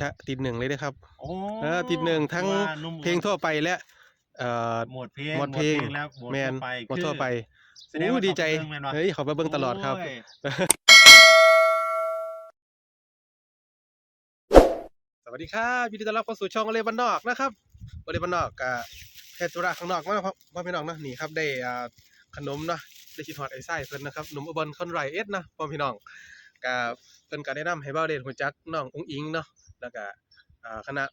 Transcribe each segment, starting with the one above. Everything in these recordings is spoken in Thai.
ชะติดหนึ่งเลยนะครับโอ้เออติดหนึ่งทั้งว่านุ่มเพลงทั่วไปและเอ่อหมวดเพลงหมวดเพลงแล้วหมวดแมนทั่วไปหมดทั่วไปแสดงอู้ว่าดีใจเขาไปเบิ่งแม่นวะ เฮ้ยเขาไปเบิ่งตลอดครับ โยสวัสดีครับยินดีต้อนรับเข้าสู่ช่องโอเลบันนอกนะครับโอเลบันนอกกับแพทย์ธุระข้างนอกมาครับพ่อพี่น้องเนาะนี่ครับได้อ่าขนมเนาะได้คิดฮอดไอ้ไส้เพิ่นนะครับหนุ่มอุบลคนไรเอ็ดนะพ่อพี่น้องกับเพิ่นก็แนะนำให้เบ้าเดชฮู้จักน้องอุ้งอิงเนาะ แล้วก็อ่าคณะ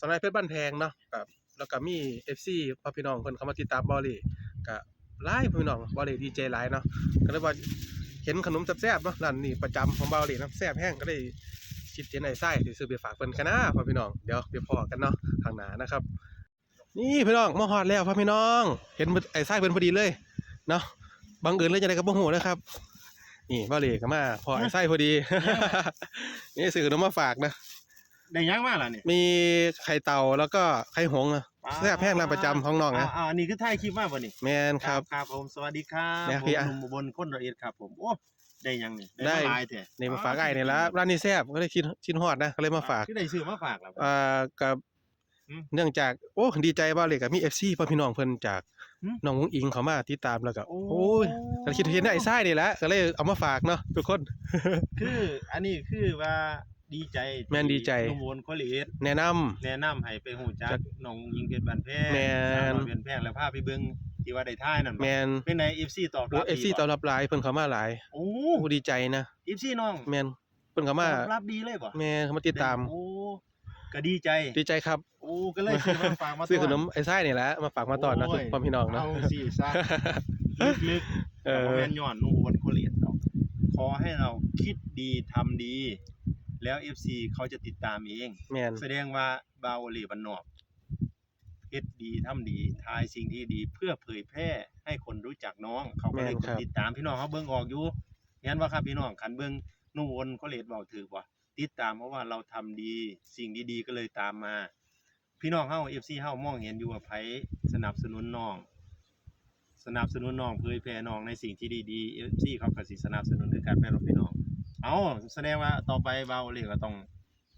สนายเพชรบ้านแพงเนาะกับแล้วก็มี FC พ่อพี่น้องเพิ่นเข้ามาติดตามเบ้าเลยก็หลายพ่อพี่น้องเบ้าเลยดีใจหลายเนาะก็เลยว่าเห็นขนมแซ่บๆเนาะร้านนี้ประจำของเบ้าเลยนะแซ่บแห้งก็เลยคิดเห็นไอ้ไส้ที่ซื้อไปฝากเพิ่นกันนะพ่อพี่น้องเดี๋ยวไปพอกันเนาะข้างหน้านะครับ นี่พี่น้องมาฮอดแล้วพ่อพี่น้อง เห็นไอ้ไส้เพิ่นพอดีเลยเนาะบังเอิญเลยจะได้กับบ่ฮู้นะครับ นี่บ่าเหลก็มาพอไอ้ไส้พอดีนี่ซื้อขนมมาฝากนะ ได้ยังมาล่ะเนี่ยมีไข่เต่าแล้วก็ไข่หงส์นะแซ่บแห้งร้านประจำของน้องนะอ่าอันนี้คือถ่ายคลิปมาบ่นี่แมนครับ ครับผมสวัสดีครับเนี่ยผมพี่อะหนุ่มอุบลคนร้อยเอ็ดครับ ผมโอ้ได้ยังนี่ได้มาหลายแท้นี่มาฝากไอ้นี่ละร้านนี้แซ่บก็เลยคิดชิ้นฮอดนะก็เลยมาฝาก คือได้ซื้อมาฝากแล้ว อ่ากับอืมเนื่องจากโอ้ดีใจว่าเลยกับมี FC พ่อพี่น้องเพิ่นจากอืม น้องอุ้งอิงเขามาติดตามแล้วก็โอ้โอ้ยก็คิดเห็นไอ้ไส้นี่แหละก็เลยเอามาฝากเนาะทุกคน คืออันนี้คือว่า ดีใจแม่นดีใจหนุ่มอุบลคนร้อยเอ็ดแนะนำ แนะนำให้ไปฮู้จัจักกน้องยิงเพชรบ้านแพงแม่นน้องเป็นแพงแล้วพาไปเบิ่งที่ว่าได้ท่ายนั่นบ่แมนเป็นไง FC ตอบโอ้รับเอฟซีดีบ่ต้อนรับหลายเพิ่นเขามาหลายโอ้ โอ้ดีใจนะ FC น้องแมนเพิ่นเขามาตอบรับดีเลยบ่แม่เขามาติดตาม โอ้ก็ดีใจดีใจครับโอ้ก็เลยซื้อมาฝากมาซื้อขนมต้ไอ้ไส้นี่แหละมาฝากมาตอนนะทุกพ่อพี่น้องเนาะเอาสิซะ ลึกๆ เอแต่อว่าแม่นย้อนนุ่งวนโคเรียนเราขอให้เราคิดดีทำดี แล้ว FC เขาจะติดตามเอง แมนแสดงว่าบาวลีบันนอกเฮ็ดดีทำดีทายสิ่งที่ดีเพื่อเผยแพร่ให้คนรู้จักน้อง เขาก็เลยกดติดตามพี่น้องเขาเบิ่งออกอยู่งั้นว่าครับพี่น้องคันเบิ่งนุ่งวนโคเรียนเว้าถือบ่ติดตามเพราะว่าเราทำดีสิ่งดีๆก็เลยตามมา พี่น้องเฮา FC เฮามองเห็นอยู่ว่าไผสนับสนุนน้อง สนับสนุนน้องเผยแพร่น้องในสิ่งที่ดีๆ FC เขาก็สิสนับสนุนในการแพร่พี่น้อง เอาแสดงว่าต่อไปเบาเลยก็ต้อง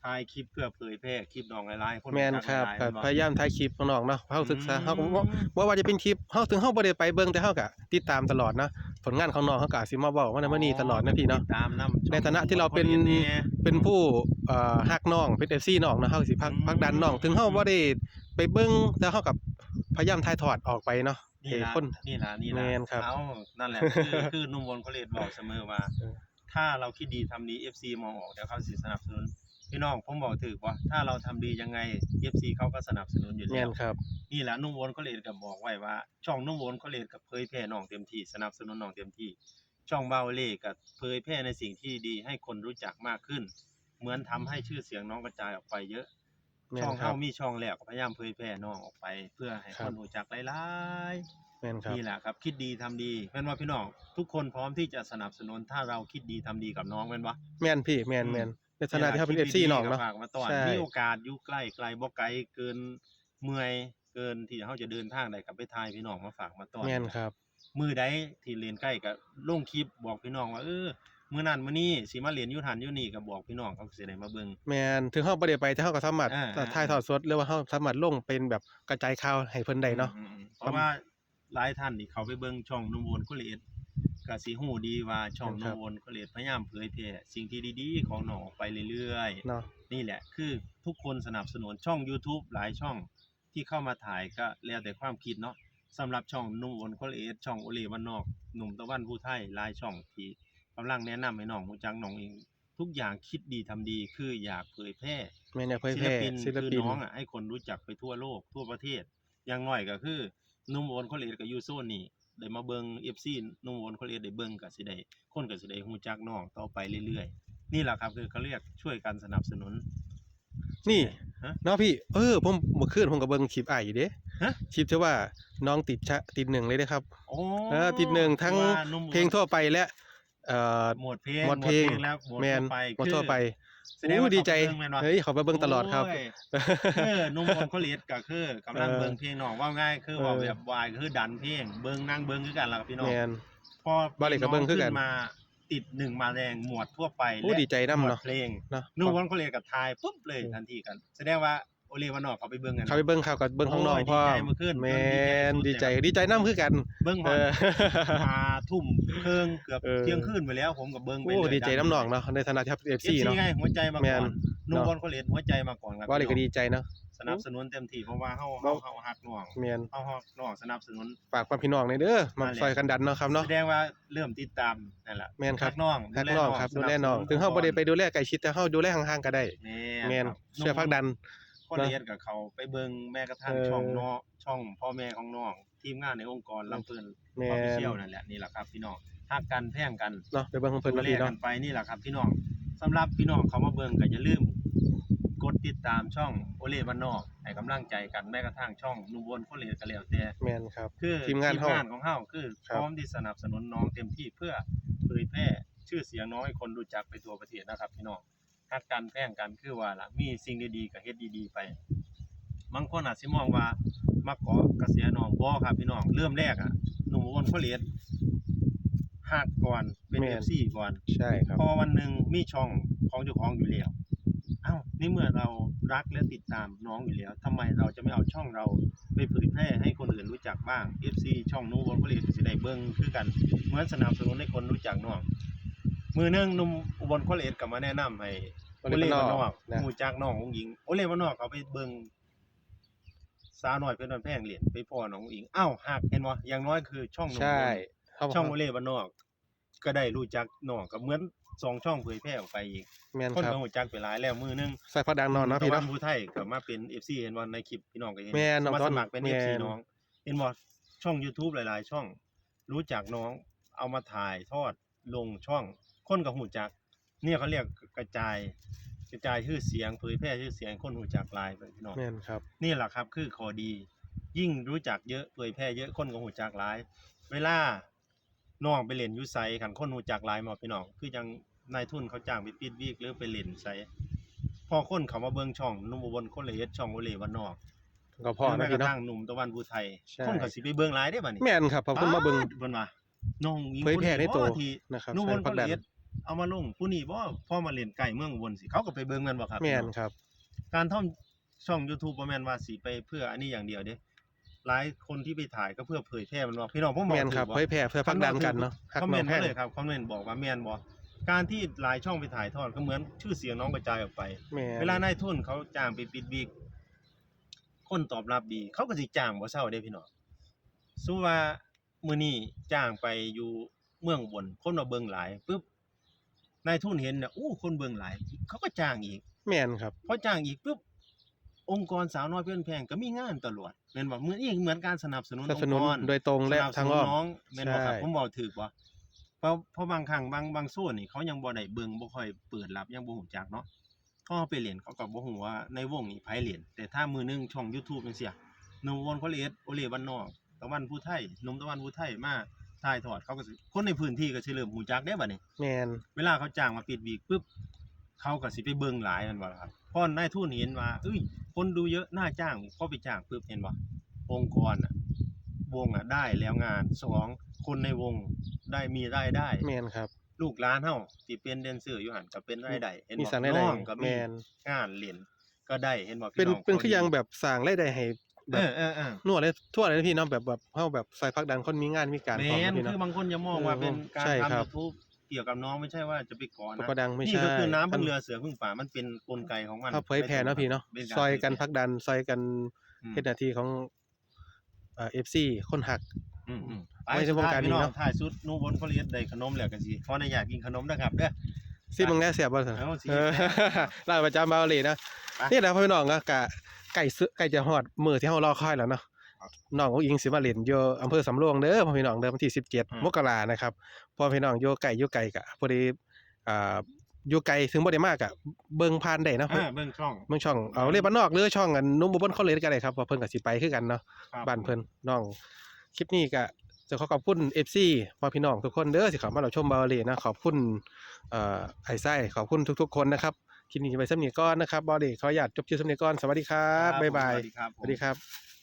ถ่ายคลิปเพื่อเผยแพร่คลิปน้องหลายๆคนแมนครับหลายๆก็แม่นพยายามถ่ายคลิปของน้องเนาะเฮาศึกษาเฮาก็บ่อืมบ่ว่าจะเป็นคลิปเฮาถึงเฮาบ่ได้ไปเบิ่งแต่เฮาก็ติดตามตลอดนะผลงานของน้องเฮาก็อาจสิมาเว้าว่านั่นว่านี่ตลอดนะพี่เนาะติดตามนำในฐานะที่เราเป็นเป็นผู้เอ่อฮักน้องเป็น FC น้องเนาะเฮาสิพักพักดันน้องถึงเฮาบ่ได้ไปเบิ่งแต่เฮากับพยายามถ่ายทอดออกไปเนาะนี่ให้ล่ะคนนี่ล่ะนี่ล่ะแม่นครับเอานั่นแหละคือคือหนุ่มวนเขาเรียนบอกเสมอว่าเออ ถ้าเราคิดดีทำดี FC มองออกเดี๋ยวเขาสิสนับสนุนพี่น้องผมบอกถือว่าถ้าเราทำดียังไง FC เขาก็สนับสนุนอยู่แม่แล้นวครับ นี่แหละนุ่มวนเขาเลยกับบอกไว้ว่า ช่องนุ่มวนเขาเลยกับเผยแพร่น้องเต็มที่สนับสนุนน้องเต็มที่ ช่องเบาเล่กับเผยแพร่ในสิ่งที่ดีให้คนรู้จักมากขึ้น เหมือนทำให้ชื่อเสียงน้องกระจายออกไปเยอะ แม่ช่อนงครัเฮาบมีช่องแล้วก็พยายามเผยแพร่น้องออกไป เพื่อให้คครับ นรู้จักหลาย แม่นคๆรับ นี่แหละครับ คิดดีทำดีแม่นว่าพี่น้องทุกคนพร้อมที่จะสนับสนุนถ้าเราคิดดีทำดีกับน้องแม่นว่าแม่นพี่แม่นแม่นในฐานะที่เขาเป็น FC น้องเนาะ ฝากมาตอนใช่ มีโอกาสอยู่ใกล้ไกลบ่ไกลเกินเมื่อยเกินที่เขาจะเดินทางได้กลับไปทายพี่น้องมาฝากมาตอนแม่นครับ มือใดที่เรียนใกล้ก็ลงคลิปบอกพี่น้องว่าเออมื้อนั้นมื้อนี้สิมาเรียนอยู่หันอยู่นี่ก็บอกพี่น้องเขาสิได้มาเบิ่ง แม่นถึงเฮาบ่ได้ไปแต่เฮาก็สามารถอ่าอ่า ถ่ายทอดสดหรือว่าเฮาสามารถลงเป็นแบบกระจายข่าวให้เพิ่นได้เนาะ อืมๆเพราะว่า หลายท่านนี่เขาไปเบิ่งช่องนุ่มวนคุเลตก็สิฮู้ดีว่าช่องครันุ่บมวนคุเลตพยายามเผยแพร่สิ่งที่ดีๆ ของน้องออกไปเรื่อยๆ เนาะนี่แหละคือทุกคนสนับสนุนช่อง YouTube หลายช่องที่เข้ามาถ่ายก็แล้วแต่ความคิดเนาะสำหรับช่องนุ่มโอนโคเลสช่องโอเลวันนอกหนุ่มตะวันผู้ไทยหลายช่องที่กำลังแนะนำให้น้องรู้จักน้องเอง ทุกอย่างคิดดีทำดีคืออยากเผยแพร่แม่นอยากเผยศิแพลร่ปินศิลคือปินน้องอะให้คนรู้จักไปทั่วโลกทั่วประเทศอย่างน้อยก็คือ นุ่มโอนโคเลสกับยูโซนนี่ได้มาเบิง FC นุ่มโอนโคเลสได้เบิงก็สิได้คนก็สิได้รู้จักน้องต่อไปเรื่อยๆ นี่แหละครับคือเขาเรียกช่วยกันสนับสนุน นี่ฮะ เนาะพี่เออผมเมื่อคืนผมก็เบิ่งคลิปอ้ายอยู่เด้ฮะ คลิปที่ว่าน้องติดชะติดหนึ่งเลยเด้ครับ โอ้เออติดหนึ่งทั้ง ว่านุ่มเพลงทั่วไปและเอ่อ หมวดเพลงหมวดเพลงแล้วหมวดแมนทั่วไปหมดทั่วไป แสดงว่าอู้ดีใจเขาไปเบิ่งแม่นวะเฮ้ยเขาไปเบิ่งตลอดครับ โยเออนุ่มคนเขาเลียดก็คือกำลังเออเบิ่งเพลงน้องว่าง่ายคือว่าเออแบบวายก็คือดันเพลงเบิ่งนั่งเบิ่งคือกันล่ะครับพี่น้องแมน พอบ้านเลขก็เบิ่งคือกันขึ้มาติดหนึ่งมาแรงหมวดทั่วไปโอ้ดีใจนำหมวดเนาะ เพลงเนาะนุ่งวันเขาเลยกับทายปุ๊บเลยอืมทันทีกัน แสดงว่า โอเลวันนอกเขาไปเบิ่งกัน เขาไปเบิ่งข่าวกับเบิ่งข้างนอกโอ้ยพ่อดีใจเมื่อคืนแม่นดีดีใจใจสุดดีใจนํคือกัน เบิ่งเอฮอดอหาทุ่มเครื่องเกือบเออ เที่ยงคืนไปแล้ว ผมกับเบิ่งไปโอ้เลยดีใจน้ำหนองเนาะในฐานะที่เอฟ FC ซีเนาะ ไงหัวใจมาแม่ก่อนน นุ่งเนาะบอลเขาเล่นหัวใจมาก่อนครับว่าเลยก็ดีใจเนาะ สนับสนุนเต็มที่เพราะว่าเฮาเนาะเฮาเฮาฮักน้องแม่นเฮาฮักน้องสนับสนุน ฝากความพี่น้องในอยเด้อมามาเลยซอยกันดันเนาะครับเนาะแสดงว่าเริ่มติดตามนั่นแหละแม่นครับฮักน้องฮักน้องครับดูแลน้อง ถึงเฮาบ่ได้ไปดูแลใกล้ชิดแต่เฮาดูแลห่างๆก็ได้ แม่แม่นครับเชื่อพักดัน คนเรียนกับเขาไปเบิ่งแม้กระทั่งเออช่องน้องช่องพ่อแม่ของน้องทีมงานในองค์กรลำเพิ่นแม่ออฟฟินเชียลนั่นแหละนี่แหละครับพี่น้องฮักกันแพ่งกันเนาะไปเบิ่งของเพิ่นดูเนาะแลพี่กัเนาะนไปนี่แหละครับพี่น้องสำหรับพี่น้องเขามาเบิ่งก็อย่าลืมกดติดตามช่องโอเล่บ้านนอกให้กำลังใจกันแม้กระทั่งช่องนุ่มวนคนเลก็แล้วแต่แม่นครับคือทีมงานเฮาของเฮาคือคพรับร้อมที่สนับสนุนน้องเต็มที่เพื่อเผยแพร่ชื่อเสียงน้องให้คนรู้จักไปทั่วประเทศนะครับพี่น้อง ฮักกันแพร่งกันคือว่าล่ะมีสิ่งดีๆก็เฮ็ดดีๆไปบางคนอาจสิมองว่ามาเกาะกระแสน้องบ่ครับพี่น้องเริ่มแรกอะหนุ่มวนคนเลฮักก่อนเป็นแม่น FC ก่อนใช่ครับ พอวันหนึ่งมีช่องของเจ้าของอยู่แล้วเอ้านี่เมื่อเรารักและติดตามน้องอยู่แล้วทำไมเราจะไม่เอาช่องเราไปเผยแพร่ให้คนอื่นรู้จักบ้าง FC ช่องนู้นบนผลิตสิได้เบิ่งคือกันเหมือนสนับสนุนให้คนรู้จักน้อง มือหนึงหนุ่มอุบลโคเลตก็มาแนะนำให้โอเล่บ้านนอกนะนะรู้จักน้ององหญิงโอเล่บ้านนอกเขาไปเบิ่งสาวน้อยเพิ่นวันแพงเหรียญไปพ่อน้ององหญิงอ้าวหักเห็นบ่อย่างน้อยคือช่องหนุ่ม ใช่อุบลเขาช่องโอเล่บ้านนอก ก็ได้รู้จักน้องก็เหมือนสองช่องเผยแพร่ออกไปอีกแม่นคนครับก็รู้จักไปหลายแล้วมือหนึงใส่พักดังนอนเนาะพี่ตะวัเนาะนผู้ไทยก็มาเป็น FC เห็นว่าในคลิปพี่น้องก็เห็นแม่นน้องมาต้สนมัครเป็น แม่น FC น้องเห็นว่าช่อง YouTube หลาย ๆ ช่อง รู้จักน้องเอามาถ่ายทอดลงช่อง คนก็หูจัก เนี่ยเขาเรียกกระจาย กระจายชื่อเสียงเผยแพร่ชื่อเสียงคนหูจักหลายไปพี่น้องแม่นครับ นี่แหละครับคือข้อดี ยิ่งรู้จักเยอะเผยแพร่เยอะคนก็หูจักหลาย เวลาน้องไปเล่นอยูไซขันคนหูจักหลายหมอพี่น้องคือจังนายทุนเขาจ้างไปปิดวีกหรือไปเล่นไซพอคนเขามาเบิ่งช่องหนุ่มอุบลคนละเอ็ดช่องโอเลวันนอกก็พอหรือนะแม้กพี่ระเนาะทั่งหนุ่มตะวันภูไทยใช่คนก็สิไปเบิ่งหลายได้อบัดนี้แม่นครับขอบคุณมาเบิ่งป๊ดเพิ่นว่าน้องอิงเผยแพร่ในตัวที่นะครับหนุ่มอุบใส่ลคพักนดัละนเอ็ด เอามาลงผู้นี้บ่พอมาเล่นไก่เมืองอุบลสิเขาก็ไปเบิ่งแม่นบ่ครับแม่นพี่น้องครับ การทำช่อง YouTube บ่แม่นว่าสิไปเพื่ออันนี้อย่างเดียวเด้หลายคนที่ไปถ่ายก็เพื่อเผยแพร่มันว่าพี่น้องผมบอกแม่นครับถูกเผยแพร่เพื่อพักดันกันเนาะฮักคอมเมน้อนงต์แพมางเลยครับคอมเมนต์บอกว่าแม่นบ่การที่หลายช่องไปถ่ายทอดก็เหมือนชื่อเสียงน้องกระจายออกไปแม่นเวลานายทุนเขาจ้างไปปิดวิกคนตอบรับดี เขาก็สิจ้างบ่เศร้าเด้พี่น้องสู้ว่ามื้อนี้จ้างไปอยู่เมืองอุบนคนมาเบิ่งหลายปึ๊บ นายทุนเห็นน่ะอู้คนเบิ่งหลาย เขาก็จ้างอีกแม่นครับ พอจ้างอีกปุ๊บองค์กรสาวน้อยเพื่อนแพงก็มีงานตลอดแม่นบ่เหมือนอีกเหมือนการสนับสนุนสนับสนุนองค์กรโดยตรงและสนับสทางนุอ้นอมน้องแม่นบ่ครับใช่ ผมบอกถูกบ่เพราะเพราะบางครั้งบางบางส่วนนี่เขายังบ่ได้เบิ่งบ่ค่อยเปิดรับยังบ่ฮู้จักเนาะเขาเอาไปเล่นเขาก็บ่ฮู้ว่าในวงนี้ไผเล่นแต่ถ้ามือหนึงช่อง YouTube จังซี่อะหนุ่มวนโคเลสโอเลบ้านนอกตะวันผู้ไทยหนุ่มตะวันผู้ไทยมา ถ่ายทอดเขาก็สิคนในพื้นที่ก็สิเริ่มฮู้จักได้บัดนี้ แม่นเวลาเขาจ้างมาปิดวีกปุ๊บเขาก็สิไปเบิ่งหลายแมันบ่ล่ะครับพอนายทุนเห็นว่าเอ้ย คนดูเยอะน่าจ้างพอไปจ้างปุ๊บเห็นบ่องค์กรน่ะวงอะได้แล้วงานสองคนในวงได้มีรายได้ แม่นครับ ลูกหลานเฮาที่เป็นแดนเซอร์อยู่หั่นก็เป็นรายได้เห็นมีบ่สั่งได้ได้น้องก็มีแม่นงานเล่นก็ได้เห็นบ่เป็นพี่น้องเป็นคือยังแบบสร้างรายได้ให้ แบเอบอเออเออนวดเลยทั่วเลยนะพี่เนาะแบบแบบเฮาแบบใส่พักดันคนมีงานมีการแมพร้อมนนะพี่คืเนาะ อบางคนจะมองว่าเป็นการใช่ทำครับ YouTube เกี่ยวกับน้องไม่ใช่ว่าจะไปก่อพันะ กดังไม่นี่ใช่ก็คือน้ำพึ่งเรือเสือพึ่งป่ามันเป็นกลไกของมันเฮาเผยแผ่เนาะพี่เนาะป็ารซอยกันเผแผ่พักดันซอยกันอืมเฮ็ดหน้าที่ของเอ่อ FC คนหัก อืมอืมไปไม่ใช่วงการนี้สุดท้ยพี่เนาะ ถ่ายสุดหนูบนเขาเรียนได้ขนมแล้วกันสิขออนุญาตกินขนมนะครับเด้อ ซิมึงแน่เสียบบ่ซั่นเอาสิเออ ร้านประจำบาวเลยนะไป นี่แหละพี่น้องก็กะ ไก่ซื้อไก่จะฮอดมื้อที่เฮารอคอยแล้วเนาะน้องอุ้งอิงสิมาเล่นอยู่อำเภอสำโรงเด้อพ่อพี่น้องเด้อวันที่17มกรานะครับพ่อพี่น้องอยู่ไก่อยู่ไก่กะพอดีอ่าอยู่ไกลถึงบ่ได้มากอะเบิ่งผ่านได้เนาะอ่าเบิ่งช่องเมืองช่องเอาเลยบ้านนอกหรือช่องอันนุ่มบ่บนเขาเลยก็ได้ครับว่าเพิ่นก็สิไปคือกันเนาะครับบ้านเพิ่นน้องคลิปนี้ก็จะขอขอบคุณ FC พ่อพี่น้องทุกคนเด้อที่เข้ามารับชมบาวเลนะขอบคุณเอ่อไอ้ไส้ขอบคุณทุก ๆ คนนะครับ คลิปนี้ไปสำนีก่อนนะครับบาวเลขออนุญาตจบคลิปสำนีก่อนสวัสดีครับบ๊ายบายสวัสดีครับสวัสดีครับ